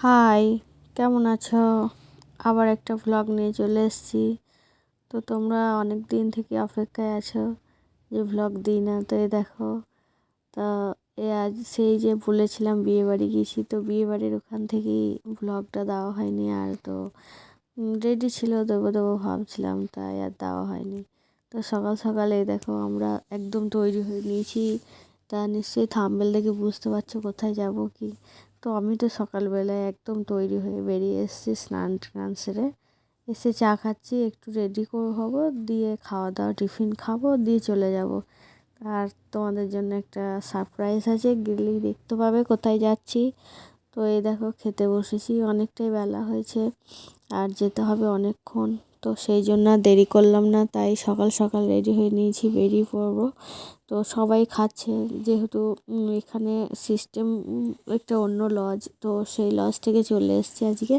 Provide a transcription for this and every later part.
High কেমন আছো? আবার একটা ভ্লগ নিয়ে চলে এসেছি। তো তোমরা অনেক দিন থেকে অপেক্ষায় আছো যে ভ্লগ দিই না, তো এ দেখো, তা এ আজ সেই যে বলেছিলাম বিয়েবাড়ি গেছি, তো বিয়েবাড়ির ওখান থেকেই ভ্লগটা দেওয়া হয়নি আর তো রেডি ছিল দেবো দেবো ভাবছিলাম, তাই আর দেওয়া হয়নি। তো সকাল সকালে দেখো আমরা একদম তৈরি হয়ে নিয়েছি। তা নিশ্চয়ই থাম্বেল দেখে বুঝতে পারছ কোথায় যাব কি। তো আমি তো সকালবেলায় একদম তৈরি হয়ে বেরিয়ে এসেছি স্নান টান সেরে। এসে চা খাচ্ছি, একটু রেডি হব, দিয়ে খাওয়া দাওয়া টিফিন খাব, দিয়ে চলে যাব। আর তোমাদের জন্য একটা সারপ্রাইজ আছে গেলেই দেখতে পাবে কোথায় যাচ্ছি। তো এই দেখো, খেতে বসেছি, অনেকটাই বেলা হয়েছে, আর যেতে হবে অনেকক্ষণ। তো সেই জন্য দেরি করলাম না, তাই সকাল সকাল রেডি হয়ে নিয়েছি, বেরিয়ে পড়ব। তো সবাই খাচ্ছে, যেহেতু এখানে সিস্টেম একটা অন্য লজ তো সেই লজ থেকে চলে এসছে আজকে।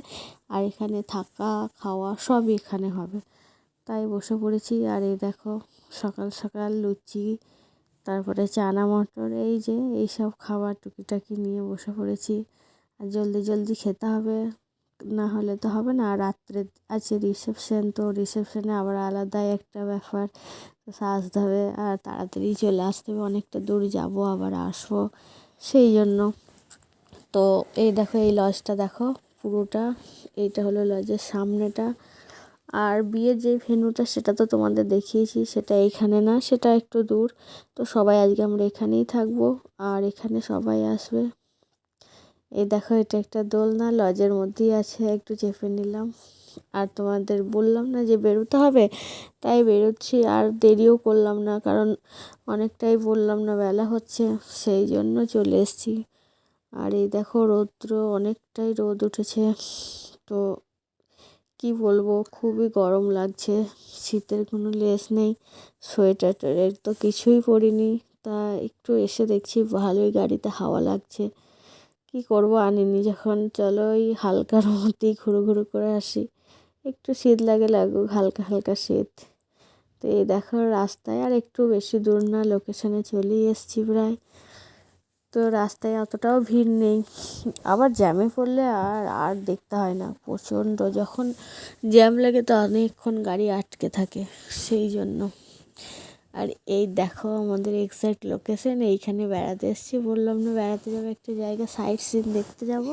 আর এখানে থাকা, খাওয়া সবই এখানে হবে। তাই বসে পড়েছি, আর এই দেখো, সকাল সকাল লুচি, তারপরে চানা মটর, এই যে, এইসব খাবার টুকিটাকি নিয়ে বসে পড়েছি। আর জলদি জলদি খেতে হবে। না হলে তো হবে না। রাত্রে আছে রিসেপশন তো রিসেপশনে আবার আলাদাই একটা ব্যাপার। তো সাজতে হবে আর তাড়াতাড়ি চলে আসতে হবে, অনেকটা দূর যাব, আবার আসব সেই জন্য। তো এই দেখো, এই লজটা দেখো পুরোটা। এইটা হলো লজের সামনেটা। আর বিয়ের যে ভেন্যুটা সেটা তো তোমাদের দেখিয়েছি, সেটা এইখানে না, সেটা একটু দূর। তো সবাই আজকে আমরা এখানেই থাকব। আর এখানে সবাই আসবে। এই দেখো, এটা একটা দোলনা, লজের মধ্যেই আছে, একটু চেপে নিলাম। আর তোমাদের বললাম না যে বেরোতে হবে? তাই বেরোচ্ছি, আর দেরিও করলাম না, কারণ অনেকটাই বললাম না, বেলা হচ্ছে, সেই জন্য চলে এসেছি। আর এই দেখো, রৌদ্র, অনেকটাই রোদ উঠেছে। তো কি বলব, খুবই গরম লাগছে, শীতের কোনো লেস নেই, সোয়েটার টোয়েটার তো কিছুই পরিনি। তা একটু এসে দেখছি, ভালোই গাড়িতে হাওয়া লাগছে। কি করব আনিনি, যখন চলো ওই হালকার মধ্যেই ঘুরু ঘুরু করে আসি। একটু শীত লাগে লাগুক, হালকা হালকা শীত। তো এই দেখো রাস্তায় আর একটু বেশি দূর না লোকেশনে চলেই এসছি প্রায়। তো রাস্তায় অতটাও ভিড় নেই। আবার জ্যামে পড়লে আর আর দেখতে হয় না। প্রচণ্ড, যখন জ্যাম লাগে তো অনেকক্ষণ গাড়ি আটকে থাকে, সেই জন্য। আর এই দেখো আমাদের এক্সাক্ট লোকেশন এইখানে বেড়াতে এসেছি। বললাম না, বেড়াতে যাব একটা জায়গা সাইট সিন দেখতে যাব।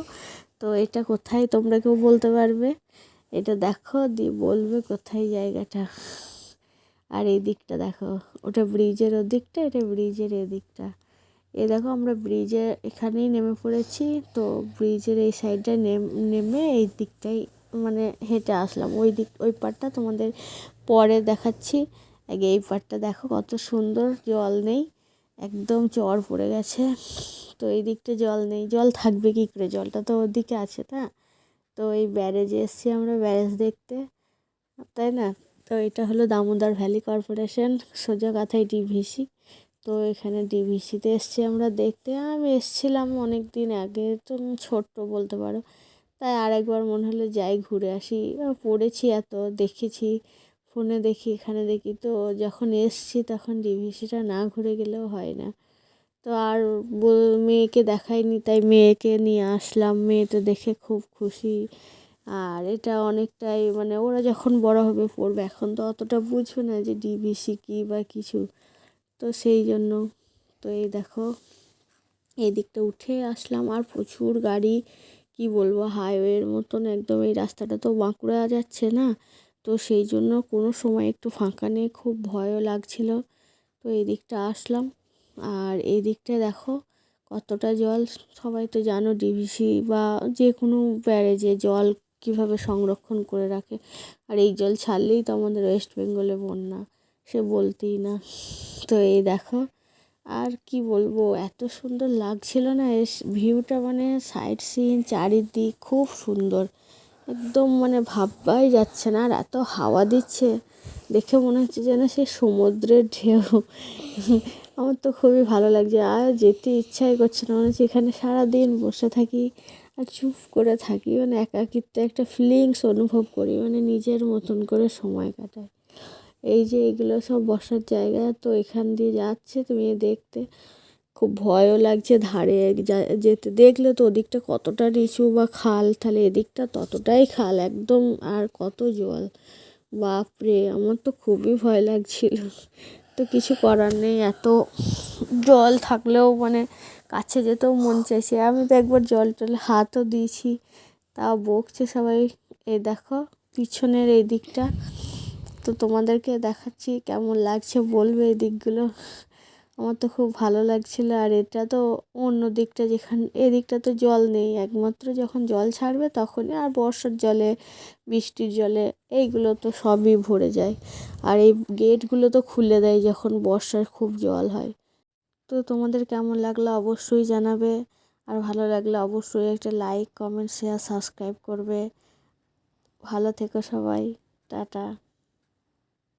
তো এটা কোথায় তোমরা কেউ বলতে পারবে? এটা দেখো, দিয়ে বলবে কোথায় জায়গাটা। আর এই দিকটা দেখো, ওটা ব্রিজের ওদিকটা, এটা ব্রিজের এদিকটা। এ দেখো, আমরা ব্রিজে এখানেই নেমে পড়েছি। তো ব্রিজের এই সাইডটা নেমে এই দিকটাই মানে হেঁটে আসলাম। ওই দিক, ওই পারটা তোমাদের পরে দেখাচ্ছি। আগে এই পাড়টা দেখো, কত সুন্দর জল নেই, একদম চর পড়ে গেছে। তো এই দিকটা জল নেই, জল থাকবে কী করে? জলটা তো ওদিকে আছে না তো এই ব্যারেজে এসছি আমরা, ব্যারেজ দেখতে। তাই না? তো এটা হলো দামোদর ভ্যালি কর্পোরেশন, সোজা কথায় ডিভিসি। তো এখানে ডিভিসিতে এসছি আমরা দেখতে। আমি এসছিলাম অনেক দিন আগে, তো ছোট্ট বলতে পারো। তাই আরেকবার মনে হলো যাই ঘুরে আসি। পড়েছি এত, দেখেছি। ফোনে দেখি, এখানে দেখি। তো যখন এসছি তখন ডিভিসিটা না ঘুরে গেলেও হয় না। তো আর মেয়েকে দেখাইনি, তাই মেয়েকে নিয়ে আসলাম। মেয়ে তো দেখে খুব খুশি। আর এটা অনেকটাই মানে ওরা যখন বড় হবে পড়বে, এখন তো অতটা বুঝবে না যে ডিভিসি কী বা কিছু। তো সেই জন্য, তো এই দেখো, এই দিকটা উঠে আসলাম। আর প্রচুর গাড়ি, কি বলব হাইওয়ের মতন একদম এই রাস্তাটা তো বাঁকুড়া যাচ্ছে না। তো সেই জন্য কোনো সময় একটু ফাঁকা নেই, খুব ভয়ও লাগছিল। তো এই দিকটা আসলাম। আর এই দিকটা দেখো কতটা জল, সবাই তো জানো ডিভিসি বা যে কোনো ব্যারেজে জল কীভাবে সংরক্ষণ করে রাখে। আর এই জল ছাড়লেই তো আমাদের ওয়েস্ট বেঙ্গলে বন্যা, সে বলতেই না। তো এই দেখো, আর কি বলব, এত সুন্দর লাগছিল না, এস ভিউটা মানে সাইড সিন চারিদিক খুব সুন্দর। একদম মানে ভাববাই যাচ্ছে না আর এত হাওয়া দিচ্ছে। দেখে মনে হচ্ছে যেন সে সমুদ্রের ঢেউ। আমার তো খুবই ভালো লাগছে। আর যেতে ইচ্ছাই করছে না। মনে হচ্ছে এখানে সারাদিন বসে থাকি আর চুপ করে থাকি। মানে একাকিত্ব, একটা ফিলিংস অনুভব করি। মানে নিজের মতন করে সময় কাটাই। এই যে এগুলো সব বসার জায়গা, তো এখান দিয়ে যাচ্ছে তুমি দেখতে। খুব ভয়ও লাগছে ধারে যেতে দেখলে তো ওদিকটা কতটা নিচু বা খাল, তাহলে এদিকটা ততটাই খাল, একদম আর কত জল। বাপরে আমার তো খুবই ভয় লাগছিল। তো কিছু করার নেই, এত জল থাকলেও মানে কাছে যেতেও মন চাইছে। আমি তো একবার জল টলে হাতও দিয়েছি, তা বকছে সবাই। এ দেখো, পিছনের এই দিকটা। তো তোমাদেরকে দেখাচ্ছি কেমন লাগছে, বলবে এই দিকগুলো। আমার তো খুব ভালো লাগছিল। আর এটা তো অন্য দিকটা যেখানে, এদিকটা তো জল নেই। একমাত্র যখন জল ছাড়বে তখনই আর বর্ষার জলে, বৃষ্টির জলে, এইগুলো তো সবই ভরে যায়। আর এই গেটগুলো তো খুলে দেয় যখন বর্ষার খুব জল হয়। তো তোমাদের কেমন লাগল অবশ্যই জানাবে। আর ভালো লাগলে অবশ্যই একটা লাইক কমেন্ট শেয়ার সাবস্ক্রাইব করবে। ভালো থেকো সবাই। টাটা।